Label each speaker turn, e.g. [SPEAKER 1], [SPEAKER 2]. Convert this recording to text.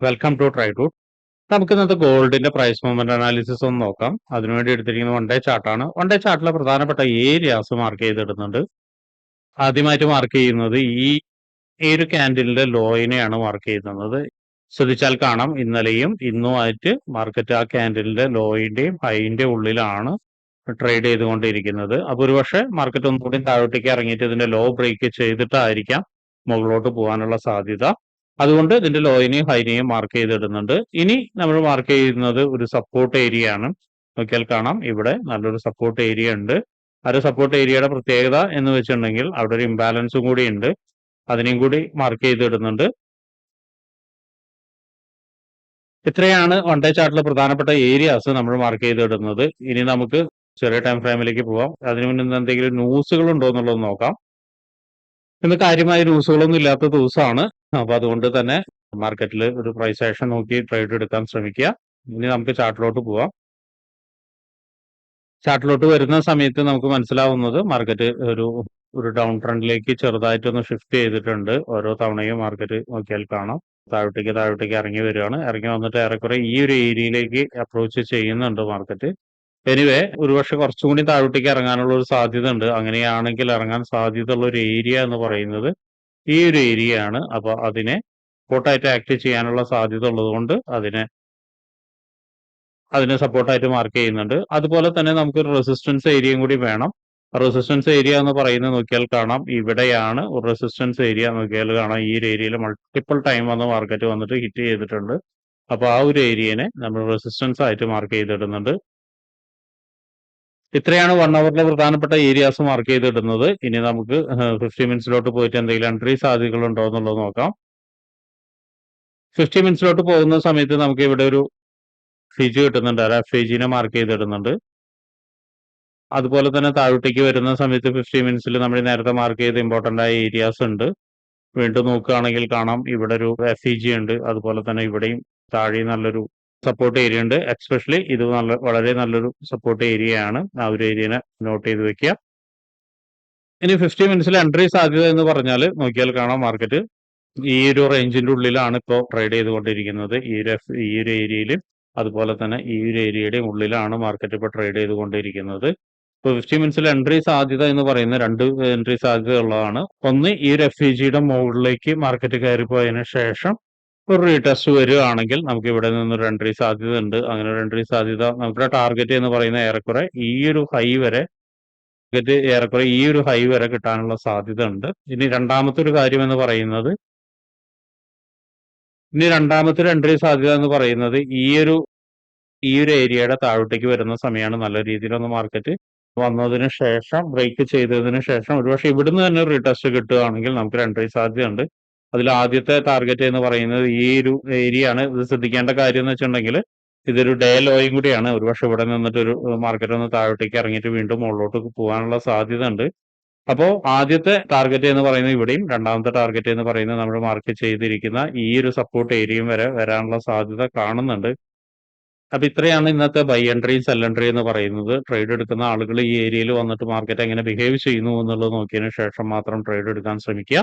[SPEAKER 1] Welcome to try to നമുക്ക് ഇന്നത്തെ ഗോൾഡിന്റെ പ്രൈസ് മൂവ്മെന്റ് അനാലിസിസ് ഒന്ന് നോക്കാം. അതിനുവേണ്ടി എടുത്തിരിക്കുന്ന വൺ ഡേ ചാർട്ടാണ് വൺ ഡേ ചാർട്ടിലെ പ്രധാനപ്പെട്ട ഏരിയാസ് മാർക്ക് ചെയ്തിടുന്നുണ്ട് ആദ്യമായിട്ട് മാർക്ക് ചെയ്യുന്നത് ഈ ഈ ഒരു ക്യാൻഡിലിന്റെ ലോയിനെയാണ് മാർക്ക് ചെയ്യുന്നത്. ശ്രദ്ധിച്ചാൽ കാണാം. ഇന്നലെയും ഇന്നുമായിട്ട് മാർക്കറ്റ് ആ ക്യാൻഡിലിന്റെ ലോയിന്റെയും ഹൈന്റെ ഉള്ളിലാണ് ട്രേഡ് ചെയ്തുകൊണ്ടിരിക്കുന്നത്. അപ്പൊ ഒരുപക്ഷെ മാർക്കറ്റ് ഒന്നുകൂടി താഴോട്ടേക്ക് ഇറങ്ങിയിട്ട് ഇതിന്റെ ലോ ബ്രേക്ക് ചെയ്തിട്ടായിരിക്കാം മുകളിലോട്ട് പോകാനുള്ള സാധ്യത. അതുകൊണ്ട് ഇതിന്റെ ലോയിനെയും ഹൈനെയും മാർക്ക് ചെയ്തിടുന്നുണ്ട്. ഇനി നമ്മൾ മാർക്ക് ചെയ്യുന്നത് ഒരു സപ്പോർട്ട് ഏരിയ ആണ്. നോക്കിയാൽ കാണാം ഇവിടെ നല്ലൊരു സപ്പോർട്ട് ഏരിയ ഉണ്ട്. ആ ഒരു സപ്പോർട്ട് ഏരിയയുടെ പ്രത്യേകത എന്ന് വെച്ചിട്ടുണ്ടെങ്കിൽ അവിടെ ഒരു ഇംബാലൻസും കൂടി ഉണ്ട്. അതിനെയും കൂടി മാർക്ക് ചെയ്തിടുന്നുണ്ട്. ഇത്രയാണ് വൺ ഡേ ചാർട്ടിലെ പ്രധാനപ്പെട്ട ഏരിയാസ് നമ്മൾ മാർക്ക് ചെയ്തിടുന്നത്. ഇനി നമുക്ക് ചെറിയ ടൈം ഫ്രെയിമിലേക്ക് പോവാം. അതിനു മുന്നേ എന്തെങ്കിലും ന്യൂസുകൾ ഉണ്ടോ എന്നുള്ളത് നോക്കാം. ഇന്ന് കാര്യമായ ന്യൂസുകളൊന്നും ഇല്ലാത്ത ദിവസമാണ്. അപ്പൊ അതുകൊണ്ട് തന്നെ മാർക്കറ്റിൽ ഒരു പ്രൈസ് ആക്ഷൻ നോക്കി ട്രേഡ് എടുക്കാൻ ശ്രമിക്കുക. ഇനി നമുക്ക് ചാർട്ടിലോട്ട് പോവാം. ചാർട്ടിലോട്ട് വരുന്ന സമയത്ത് നമുക്ക് മനസ്സിലാവുന്നത് മാർക്കറ്റ് ഒരു ഒരു ഡൗൺ ട്രെൻഡിലേക്ക് ചെറുതായിട്ടൊന്ന് ഷിഫ്റ്റ് ചെയ്തിട്ടുണ്ട്. ഓരോ തവണയും മാർക്കറ്റ് നോക്കിയാൽ കാണാം. താഴോട്ടേക്ക് താഴോട്ടേക്ക് ഇറങ്ങി വരികയാണ്. ഇറങ്ങി വന്നിട്ട് ഏറെക്കുറെ ഈ ഒരു ഏരിയയിലേക്ക് അപ്രോച്ച് ചെയ്യുന്നുണ്ട് മാർക്കറ്റ് എനിവേ ഒരുപക്ഷെ കുറച്ചും കൂടി താഴോട്ടേക്ക് ഇറങ്ങാനുള്ള ഒരു സാധ്യത ഉണ്ട്. അങ്ങനെയാണെങ്കിൽ ഇറങ്ങാൻ സാധ്യതയുള്ള ഒരു ഏരിയ എന്ന് പറയുന്നത് ഈ ഒരു ഏരിയ ആണ്. അപ്പൊ അതിനെ സപ്പോർട്ടായിട്ട് ആക്ട് ചെയ്യാനുള്ള സാധ്യത ഉള്ളതുകൊണ്ട് അതിനെ അതിനെ സപ്പോർട്ടായിട്ട് മാർക്ക് ചെയ്യുന്നുണ്ട്. അതുപോലെ തന്നെ നമുക്ക് ഒരു റെസിസ്റ്റൻസ് ഏരിയയും കൂടി വേണം. റെസിസ്റ്റൻസ് ഏരിയ എന്ന് പറയുന്നത് നോക്കിയാൽ കാണാം. ഇവിടെയാണ് ഒരു റെസിസ്റ്റൻസ് ഏരിയ നോക്കിയാൽ കാണാം. ഈ ഒരു ഏരിയയിൽ മൾട്ടിപ്പിൾ ടൈം വന്ന് മാർക്കറ്റ് വന്നിട്ട് ഹിറ്റ് ചെയ്തിട്ടുണ്ട്. അപ്പൊ ആ ഒരു ഏരിയനെ നമ്മൾ റെസിസ്റ്റൻസ് ആയിട്ട് മാർക്ക് ചെയ്തിടുന്നുണ്ട്. ഇത്രയാണ് വൺ അവറിലെ പ്രധാനപ്പെട്ട ഏരിയാസ് മാർക്ക് ചെയ്തിടുന്നത്. ഇനി നമുക്ക് ഫിഫ്റ്റി മിനിറ്റ്സിലോട്ട് പോയിട്ട് എന്തെങ്കിലും എൻട്രി സാധ്യതകൾ ഉണ്ടോ എന്നുള്ളത് നോക്കാം. ഫിഫ്റ്റി മിനിറ്റ്സിലോട്ട് പോകുന്ന സമയത്ത് നമുക്ക് ഇവിടെ ഒരു ഫിജി കിട്ടുന്നുണ്ട്. അല്ല ഫിജിനെ മാർക്ക് ചെയ്തിടുന്നുണ്ട്. അതുപോലെ തന്നെ താഴോട്ടേക്ക് വരുന്ന സമയത്ത് ഫിഫ്റ്റി മിനിറ്റ്സിൽ നമ്മൾ നേരത്തെ മാർക്ക് ചെയ്ത ഇമ്പോർട്ടന്റ് ആയ ഏരിയാസ് ഉണ്ട്. വീണ്ടും നോക്കുകയാണെങ്കിൽ കാണാം. ഇവിടെ ഒരു എഫ് ഇ ജി ഉണ്ട്. അതുപോലെ തന്നെ ഇവിടെയും താഴെ നല്ലൊരു സപ്പോർട്ട് ഏരിയ ഉണ്ട്. എക്സ്പെഷ്യലി ഇത് നല്ല വളരെ നല്ലൊരു സപ്പോർട്ട് ഏരിയയാണ് ആ ഒരു ഏരിയനെ നോട്ട് ചെയ്ത് വെക്കുക. ഇനി ഫിഫ്റ്റി മിനിറ്റ്സിൽ എൻട്രി സാധ്യത എന്ന് പറഞ്ഞാൽ നോക്കിയാൽ കാണാം മാർക്കറ്റ് ഈ ഒരു റേഞ്ചിന്റെ ഉള്ളിലാണ് ഇപ്പോൾ ട്രേഡ് ചെയ്തുകൊണ്ടിരിക്കുന്നത്. ഈ ഒരു ഈ ഒരു ഏരിയയിൽ അതുപോലെ തന്നെ ഈ ഒരു ഏരിയയുടെ ഉള്ളിലാണ് മാർക്കറ്റ് ഇപ്പോൾ ട്രേഡ് ചെയ്തുകൊണ്ടിരിക്കുന്നത്. ഇപ്പോൾ ഫിഫ്റ്റി മിനിറ്റ്സിൽ എൻട്രി സാധ്യത എന്ന് പറയുന്ന രണ്ട് എൻട്രി സാധ്യത ഉള്ളതാണ് ഒന്ന് ഈ ഒരു എഫ് ഇ ജിയുടെ മുകളിലേക്ക് മാർക്കറ്റ് കയറിപ്പോയതിനു ശേഷം ഒരു റീടെസ്റ്റ് വരികയാണെങ്കിൽ നമുക്ക് ഇവിടെ നിന്ന് ഒരു എൻട്രി സാധ്യത ഉണ്ട്. അങ്ങനെ ഒരു എൻട്രി സാധ്യത നമ്മുടെ ടാർഗറ്റ് എന്ന് പറയുന്ന ഏറെക്കുറെ ഈ ഒരു ഹൈ വരെ ടാർഗറ്റ് ഏറെക്കുറെ ഈ ഒരു ഹൈ വരെ കിട്ടാനുള്ള സാധ്യത ഉണ്ട്. ഇനി രണ്ടാമത്തെ ഒരു കാര്യം എന്ന് പറയുന്നത് ഇനി രണ്ടാമത്തെ ഒരു എൻട്രി സാധ്യത എന്ന് പറയുന്നത് ഈ ഒരു ഈ ഒരു ഏരിയയുടെ താഴോട്ടേക്ക് വരുന്ന സമയമാണ് നല്ല രീതിയിലൊന്ന് മാർക്കറ്റ് വന്നതിന് ശേഷം ബ്രേക്ക് ചെയ്തതിന് ശേഷം ഒരുപക്ഷെ ഇവിടുന്ന് തന്നെ റീടെസ്റ്റ് കിട്ടുകയാണെങ്കിൽ നമുക്ക് ഒരു എൻട്രി സാധ്യതയുണ്ട്. അതിൽ ആദ്യത്തെ ടാർഗറ്റ് എന്ന് പറയുന്നത് ഈ ഒരു ഏരിയ ആണ്. ഇത് ശ്രദ്ധിക്കേണ്ട കാര്യം എന്ന് വെച്ചിട്ടുണ്ടെങ്കിൽ ഇതൊരു ഡേ ലോയും കൂടിയാണ്. ഒരുപക്ഷെ ഇവിടെ നിന്നിട്ട് ഒരു മാർക്കറ്റ് ഒന്ന് താഴോട്ടേക്ക് ഇറങ്ങിയിട്ട് വീണ്ടും മുകളിലോട്ട് പോകാനുള്ള സാധ്യത ഉണ്ട്. അപ്പോൾ ആദ്യത്തെ ടാർഗറ്റ് എന്ന് പറയുന്നത് ഇവിടെയും രണ്ടാമത്തെ ടാർഗറ്റ് എന്ന് പറയുന്നത് നമ്മൾ മാർക്ക് ചെയ്തിരിക്കുന്ന ഈ ഒരു സപ്പോർട്ട് ഏരിയയും വരെ വരാനുള്ള സാധ്യത കാണുന്നുണ്ട്. അപ്പൊ ഇത്രയാണ് ഇന്നത്തെ ബൈ എൻട്രി സെൽ എൻട്രി എന്ന് പറയുന്നത്. ട്രേഡ് എടുക്കുന്ന ആളുകൾ ഈ ഏരിയയിൽ വന്നിട്ട് മാർക്കറ്റ് എങ്ങനെ ബിഹേവ് ചെയ്യുന്നു എന്നുള്ളത് നോക്കിയതിനു ശേഷം മാത്രം ട്രേഡ് എടുക്കാൻ ശ്രമിക്കുക.